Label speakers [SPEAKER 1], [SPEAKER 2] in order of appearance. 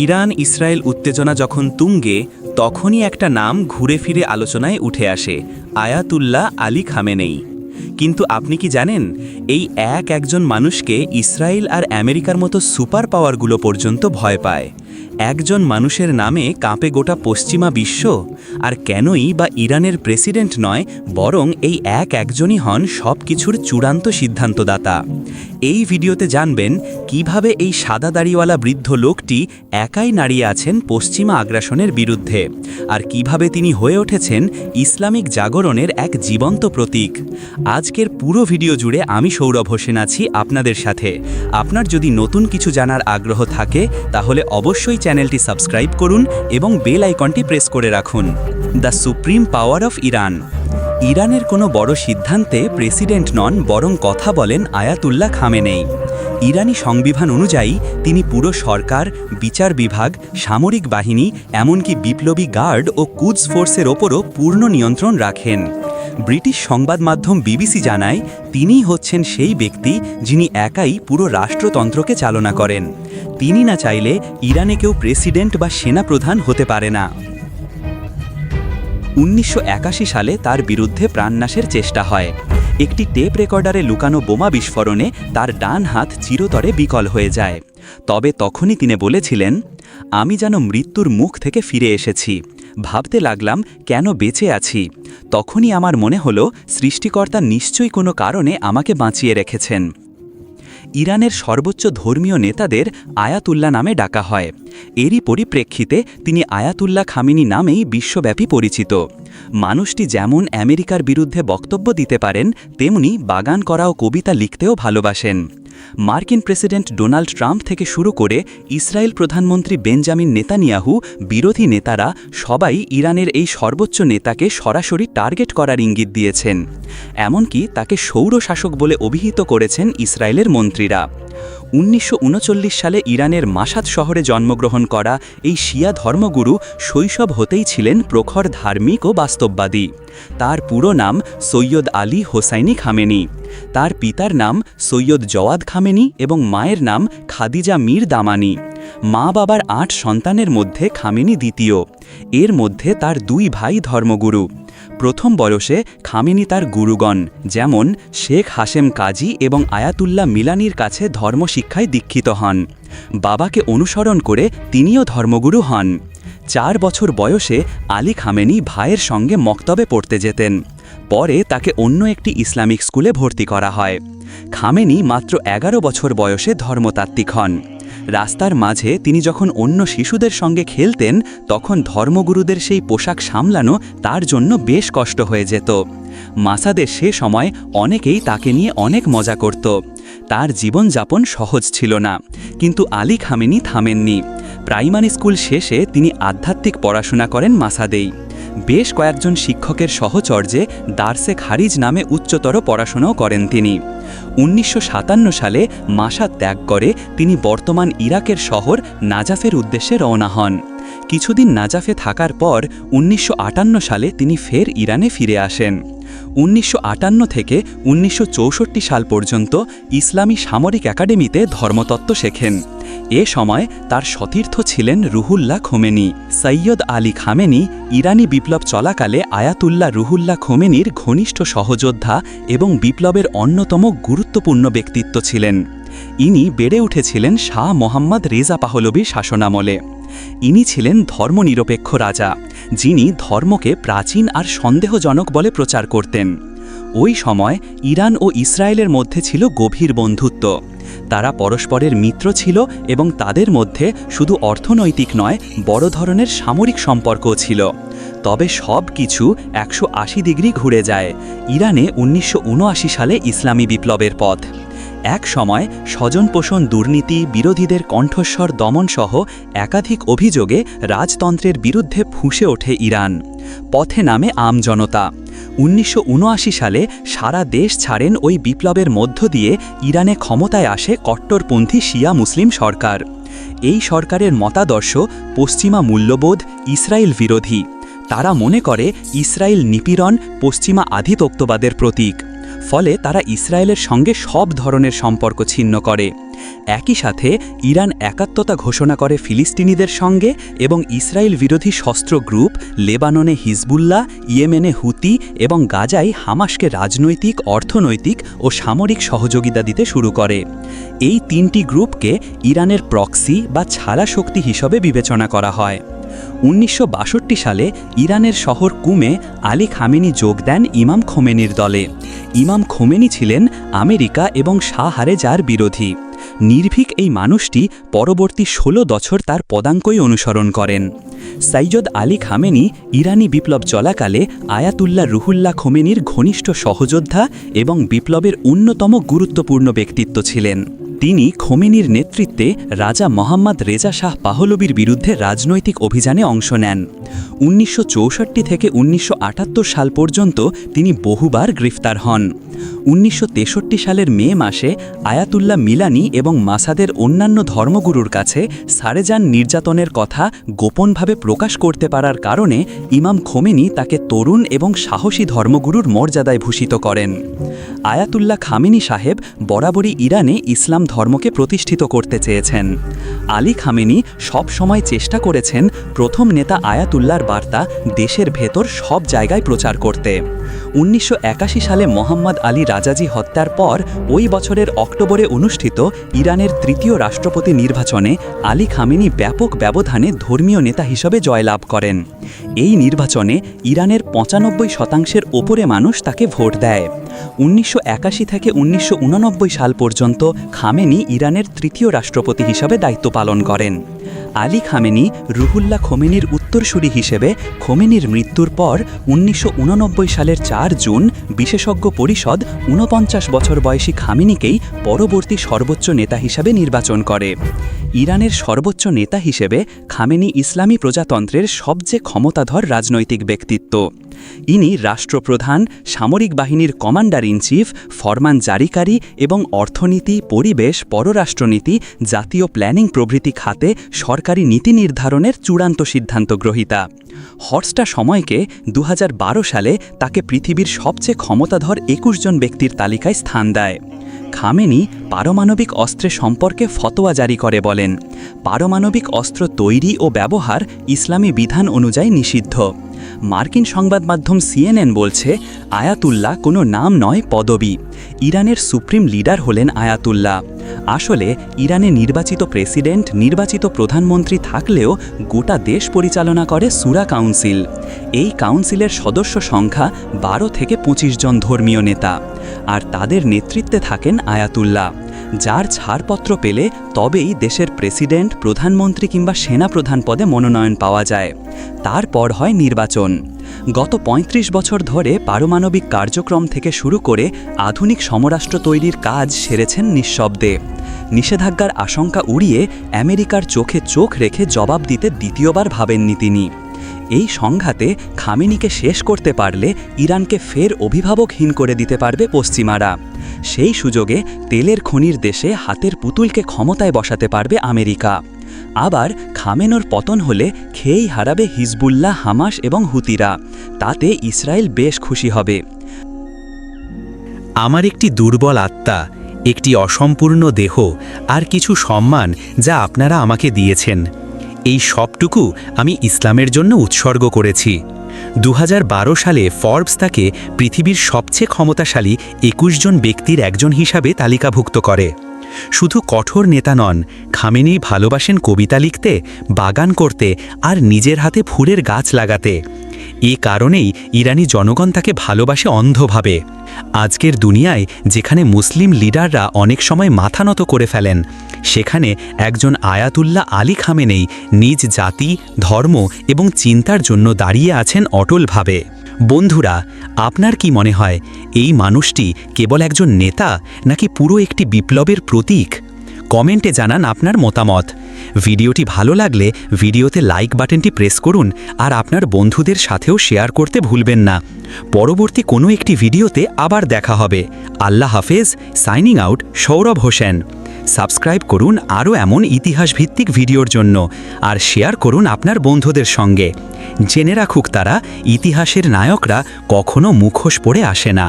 [SPEAKER 1] Iran Israel উত্তেজনা যখন তুঙ্গে, তখনই একটা নাম ঘুরে ফিরে আলোচনায় উঠে আসে, আয়াতুল্লাহ আলী খামেনেই। কিন্তু আপনি কি জানেন, এই এক একজন মানুষকে ইসরায়েল আর আমেরিকার মতো সুপার পাওয়ারগুলো পর্যন্ত ভয় পায়। একজন মানুষের নামে কাঁপে গোটা পশ্চিমা বিশ্ব, আর কেনই বা ইরানের প্রেসিডেন্ট নয়, বরং এই এক একজনই হন সব কিছুর চূড়ান্ত সিদ্ধান্তদাতা। এই ভিডিওতে জানবেন কীভাবে এই সাদা দাড়িওয়ালা বৃদ্ধ লোকটি একাই দাঁড়িয়ে আছেন পশ্চিমা আগ্রাসনের বিরুদ্ধে আর কীভাবে তিনি হয়ে উঠেছেন ইসলামিক জাগরণের এক জীবন্ত প্রতীক। আজকের পুরো ভিডিও জুড়ে আমি সৌরভ হোসেন আছি আপনাদের সাথে। আপনার যদি নতুন কিছু জানার আগ্রহ থাকে, তাহলে অবশ্যই চ্যানেলটি সাবস্ক্রাইব করুন এবং বেল আইকনটি প্রেস করে রাখুন। The supreme power of Iran. ইরানের কোনো বড় সিদ্ধান্তে প্রেসিডেন্ট নন, বরং কথা বলেন আয়াতুল্লাহ খামেনেই ইরানি সংবিধান অনুযায়ী তিনি পুরো সরকার, বিচার বিভাগ, সামরিক বাহিনী, এমনকি বিপ্লবী গার্ড ও কুদস ফোর্সের ওপরও পূর্ণ নিয়ন্ত্রণ রাখেন। ব্রিটিশ সংবাদ মাধ্যম বিবিসি জানায়, তিনিই হচ্ছেন সেই ব্যক্তি যিনি একাই পুরো রাষ্ট্রতন্ত্রকে চালনা করেন। তিনি না চাইলে ইরানে কেউ প্রেসিডেন্ট বা সেনাপ্রধান হতে পারে না। উনিশশো একাশি সালে তার বিরুদ্ধে প্রাণনাশের চেষ্টা হয়। একটি টেপ রেকর্ডারে লুকানো বোমা বিস্ফোরণে তার ডান হাত চিরতরে বিকল হয়ে যায়। তবে তখনই তিনি বলেছিলেন, আমি যেন মৃত্যুর মুখ থেকে ফিরে এসেছি। ভাবতে লাগলাম, কেন বেঁচে আছি? তখনই আমার মনে হলো, সৃষ্টিকর্তা নিশ্চয়ই কোনো কারণে আমাকে বাঁচিয়ে রেখেছেন। ইরানের সর্বোচ্চ ধর্মীয় নেতাদের আয়াতুল্লাহ নামে ডাকা হয়। এরই পরিপ্রেক্ষিতে তিনি আয়াতুল্লাহ খামিনি নামেই বিশ্বব্যাপী পরিচিত। মানুষটি যেমন আমেরিকার বিরুদ্ধে বক্তব্য দিতে পারেন, তেমনি বাগান করা ও কবিতা লিখতেও ভালোবাসেন। মার্কিন প্রেসিডেন্ট ডোনাল্ড ট্রাম্প থেকে শুরু করে ইসরায়েল প্রধানমন্ত্রী বেঞ্জামিন নেতানিয়াহু, বিরোধী নেতারা সবাই ইরানের এই সর্বোচ্চ নেতাকে সরাসরি টার্গেট করার ইঙ্গিত দিয়েছেন। এমনকি তাকে সৌর শাসক বলে অভিহিত করেছেন ইসরায়েলের মন্ত্রীরা। উনিশশো উনচল্লিশ সালে ইরানের মাসাদ শহরে জন্মগ্রহণ করা এই শিয়া ধর্মগুরু শৈশব হতেই ছিলেন প্রখর ধার্মিক ও বাস্তববাদী। তার পুরো নাম সৈয়দ আলী হোসাইনি খামেনি। তার পিতার নাম সৈয়দ জওয়াদ খামেনি এবং মায়ের নাম খাদিজা মীর দামানি। মা বাবার আট সন্তানের মধ্যে খামেনি দ্বিতীয়। এর মধ্যে তার দুই ভাই ধর্মগুরু। প্রথম বয়সে খামেনি তার গুরুগণ, যেমন শেখ হাশেম কাজী এবং আয়াতুল্লাহ মিলানির কাছে ধর্মশিক্ষায় দীক্ষিত হন। বাবাকে অনুসরণ করে তিনিও ধর্মগুরু হন। চার বছর বয়সে আলী খামেনি ভাইয়ের সঙ্গে মক্তবে পড়তে যেতেন। পরে তাকে অন্য একটি ইসলামিক স্কুলে ভর্তি করা হয়। খামেনি মাত্র এগারো বছর বয়সে ধর্মতাত্ত্বিক হন। রাস্তার মাঝে তিনি যখন অন্য শিশুদের সঙ্গে খেলতেন, তখন ধর্মগুরুদের সেই পোশাক সামলানো তার জন্য বেশ কষ্ট হয়ে যেত। মাসাদের সে সময় অনেকেই তাকে নিয়ে অনেক মজা করত। তার জীবনযাপন সহজ ছিল না, কিন্তু আলী খামেনি থামেননি। প্রাইমারি স্কুল শেষে তিনি আধ্যাত্মিক পড়াশোনা করেন মাসাদেই। বেশ কয়েকজন শিক্ষকের সহচর্যে দার্সে খারিজ নামে উচ্চতর পড়াশোনাও করেন তিনি। উনিশশো সাতান্ন সালে মাসা ত্যাগ করে তিনি বর্তমান ইরাকের শহর নাজাফের উদ্দেশ্যে রওনা হন। কিছুদিন নাজাফে থাকার পর উনিশশো আটান্ন সালে তিনি ফের ইরানে ফিরে আসেন। উনিশশো আটান্ন থেকে উনিশশো চৌষট্টি সাল পর্যন্ত ইসলামী সামরিক একাডেমিতে ধর্মতত্ত্ব শেখেন। এ সময় তার সতীর্থ ছিলেন Ruhollah Khomeini. Sayyid Ali Khamenei ইরানি বিপ্লব চলাকালে আয়াতুল্লাহ রুহুল্লাহ খোমেনির ঘনিষ্ঠ সহযোদ্ধা এবং বিপ্লবের অন্যতম গুরুত্বপূর্ণ ব্যক্তিত্ব ছিলেন। ইনি বেড়ে উঠেছিলেন শাহ মোহাম্মদ রেজা পাহলবির শাসনামলে। ইনি ছিলেন ধর্মনিরপেক্ষ রাজা। যিনি ধর্মকে প্রাচীন আর সন্দেহজনক বলে প্রচার করতেন। ওই সময় ইরান ও ইসরায়েলের মধ্যে ছিল গভীর বন্ধুত্ব। তারা পরস্পরের মিত্র ছিল এবং তাদের মধ্যে শুধু অর্থনৈতিক নয়, বড় ধরনের সামরিক সম্পর্কও ছিল। তবে সব কিছু একশো আশি ডিগ্রি ঘুরে যায়। ইরানে উনিশশো উনআশি সালে ইসলামী বিপ্লবের পথ। এক সময় স্বজনপোষণ দুর্নীতি, বিরোধীদের কণ্ঠস্বর দমনসহ একাধিক অভিযোগে রাজতন্ত্রের বিরুদ্ধে ফুঁসে ওঠে ইরান। পথে নামে আমজনতা উনিশশো উনআশি সালে সারা দেশ ছাড়েন ওই বিপ্লবের মধ্য দিয়ে ইরানে ক্ষমতায় আসে কট্টরপন্থী শিয়া মুসলিম সরকার। এই সরকারের মতাদর্শ পশ্চিমা মূল্যবোধ ইসরায়েল বিরোধী। তারা মনে করে ইসরায়েল নিপীড়ন পশ্চিমা আধিতত্ববাদের প্রতীক। ফলে তারা ইসরায়েলের সঙ্গে সব ধরনের সম্পর্ক ছিন্ন করে। একই সাথে ইরান একাত্মতা ঘোষণা করে ফিলিস্তিনিদের সঙ্গে এবং ইসরায়েল বিরোধী শস্ত্র গ্রুপ লেবাননে হিজবুল্লাহ, ইয়েমেনে হুতি এবং গাজায় হামাসকে রাজনৈতিক, অর্থনৈতিক ও সামরিক সহযোগিতা দিতে শুরু করে। এই তিনটি গ্রুপকে ইরানের প্রক্সি বা ছালা শক্তি হিসেবে বিবেচনা করা হয়। উনিশশো বাষট্টি সালে ইরানের শহর কুমে আলী খামেনি যোগ দেন ইমাম খোমেনির দলে। ইমাম খোমেনি ছিলেন আমেরিকা এবং শাহহারেজার বিরোধী। নির্ভীক এই মানুষটি পরবর্তী ষোলো বছর তার পদাঙ্কই অনুসরণ করেন। সাইয়দ আলী খামেনি ইরানি বিপ্লব চলাকালে আয়াতুল্লাহ রুহুল্লাহ খোমেনির ঘনিষ্ঠ সহযোদ্ধা এবং বিপ্লবের অন্যতম গুরুত্বপূর্ণ ব্যক্তিত্ব ছিলেন। তিনি খোমেনির নেতৃত্বে রাজা মোহাম্মদ রেজা শাহ পাহলবির বিরুদ্ধে রাজনৈতিক অভিযানে অংশ নেন। উনিশশো চৌষট্টি থেকে উনিশশো সাল পর্যন্ত তিনি বহুবার গ্রেফতার হন। উনিশশো তেষট্টি সালের মে মাসে আয়াতুল্লাহ মিলানি এবং মাসাদের অন্যান্য ধর্মগুরুর কাছে সারেজান নির্যাতনের কথা গোপনভাবে প্রকাশ করতে পারার কারণে ইমাম খোমেনি তাকে তরুণ এবং সাহসী ধর্মগুরুর মর্যাদায় ভূষিত করেন। আয়াতুল্লাহ খামেনি সাহেব বরাবরই ইরানে ইসলাম ধর্মকে প্রতিষ্ঠিত করতে চেয়েছেন। আলী খামেনি সব সময় চেষ্টা করেছেন প্রথম নেতা আয়াতুল্লার বার্তা দেশের ভেতর সব জায়গায় প্রচার করতে। উনিশশো একাশি সালে মোহাম্মদ আলী রাজাজি হত্যার পর ওই বছরের অক্টোবরে অনুষ্ঠিত ইরানের তৃতীয় রাষ্ট্রপতি নির্বাচনে আলী খামেনি ব্যাপক ব্যবধানে ধর্মীয় নেতা হিসেবে জয়লাভ করেন। এই নির্বাচনে ইরানের পঁচানব্বই শতাংশের ওপরে মানুষ তাকে ভোট দেয়। উনিশশো একাশি থেকে উনিশশো ঊননব্বই সাল পর্যন্ত খামেনি ইরানের তৃতীয় রাষ্ট্রপতি হিসাবে দায়িত্ব পালন করেন। আলী খামেনি রুহুল্লা খোমেনির উত্তরসূরি হিসেবে খোমেনির মৃত্যুর পর উনিশশো উননব্বই সালের চার জুন বিশেষজ্ঞ পরিষদ ঊনপঞ্চাশ বছর বয়সী খামেনিকেই পরবর্তী সর্বোচ্চ নেতা হিসাবে নির্বাচন করে। ইরানের সর্বোচ্চ নেতা হিসেবে খামেনি ইসলামী প্রজাতন্ত্রের সবচেয়ে ক্ষমতাধর রাজনৈতিক ব্যক্তিত্ব। ইনি রাষ্ট্রপ্রধান, সামরিক বাহিনীর কমান্ডার ইন চিফ, ফরমান জারিকারী এবং অর্থনীতি, পরিবেশ, পররাষ্ট্রনীতি, জাতীয় প্ল্যানিং প্রভৃতি খাতে সরকারি নীতি নির্ধারণের চূড়ান্ত সিদ্ধান্ত গ্রহীতা। হর্সটা সময়কে দু হাজার বারো সালে তাকে পৃথিবীর সবচেয়ে ক্ষমতাধর একুশ জন ব্যক্তির তালিকায় স্থান দেয়। খামেনি পারমাণবিক অস্ত্রে সম্পর্কে ফতোয়া জারি করে বলেন। পারমাণবিক অস্ত্র তৈরি ও ব্যবহার ইসলামী বিধান অনুযায়ী নিষিদ্ধ। মার্কিন সংবাদ মাধ্যম সিএনএন বলছে, আয়াতুল্লাহ কোনো নাম নয়, পদবি। ইরানের সুপ্রিম লিডার হলেন আয়াতুল্লাহ। আসলে, ইরানে নির্বাচিত প্রেসিডেন্ট, নির্বাচিত প্রধানমন্ত্রী থাকলেও গোটা দেশ পরিচালনা করে সুরা কাউন্সিল। এই কাউন্সিলের সদস্য সংখ্যা বারো থেকে পঁচিশ জন ধর্মীয় নেতা। আর তাদের নেতৃত্বে থাকেন আয়াতুল্লাহ। যার ছাড়পত্র পেলে তবেই দেশের প্রেসিডেন্ট, প্রধানমন্ত্রী কিংবা সেনাপ্রধান পদে মনোনয়ন পাওয়া যায়। তারপর হয় নির্বাচন। গত ৩৫ বছর ধরে পারমাণবিক কার্যক্রম থেকে শুরু করে আধুনিক সমরাষ্ট্র তৈরির কাজ সেরেছেন নিঃশব্দে। নিষেধাজ্ঞার আশঙ্কা উড়িয়ে আমেরিকার চোখে চোখ রেখে জবাব দিতে দ্বিতীয়বার ভাবেননি তিনি। এই সংঘাতে খামেনিকে শেষ করতে পারলে ইরানকে ফের অভিভাবকহীন করে দিতে পারবে পশ্চিমারা। সেই সুযোগে তেলের খনির দেশে হাতের পুতুলকে ক্ষমতায় বসাতে পারবে আমেরিকা। আবার খামেনোর পতন হলে খেয়েই হারাবে হিজবুল্লাহ, হামাস এবং হুতিরা। তাতে ইসরায়েল বেশ খুশি হবে।
[SPEAKER 2] আমার একটি দুর্বল আত্মা, একটি অসম্পূর্ণ দেহ আর কিছু সম্মান যা আপনারা আমাকে দিয়েছেন। এই সবটুকু আমি ইসলামের জন্য উৎসর্গ করেছি। দু হাজার বারো সালে ফর্বস তাকে পৃথিবীর সবচেয়ে ক্ষমতাশালী একুশ জন ব্যক্তির একজন হিসাবে তালিকাভুক্ত করে। শুধু কঠোর নেতা নন, খামেনি ভালোবাসেন কবিতা লিখতে, বাগান করতে আর নিজের হাতে ফুলের গাছ লাগাতে। এ কারণেই ইরানি জনগণ তাকে ভালোবাসে অন্ধভাবে। আজকের দুনিয়ায় যেখানে মুসলিম লিডাররা অনেক সময় মাথা নত করে ফেলেন, সেখানে একজন আয়াতুল্লাহ আলী খামেনেই নিজ জাতি, ধর্ম এবং চিন্তার জন্য দাঁড়িয়ে আছেন অটলভাবে। বন্ধুরা, আপনার কি মনে হয়, এই মানুষটি কেবল একজন নেতা নাকি পুরো একটি বিপ্লবের প্রতীক? কমেন্টে জানান আপনার মতামত। ভিডিওটি ভালো লাগলে ভিডিওতে লাইক বাটনটি প্রেস করুন আর আপনার বন্ধুদের সাথেও শেয়ার করতে ভুলবেন না। পরবর্তী কোনো একটি ভিডিওতে আবার দেখা হবে। আল্লাহ হাফেজ signing out Sourav Hossain. Subscribe করুন আরও এমন ইতিহাসভিত্তিক ভিডিওর জন্য আর শেয়ার করুন আপনার বন্ধুদের সঙ্গে। জেনে রাখুক তারা ইতিহাসের নায়করা কখনো মুখোশ পড়ে আসে না।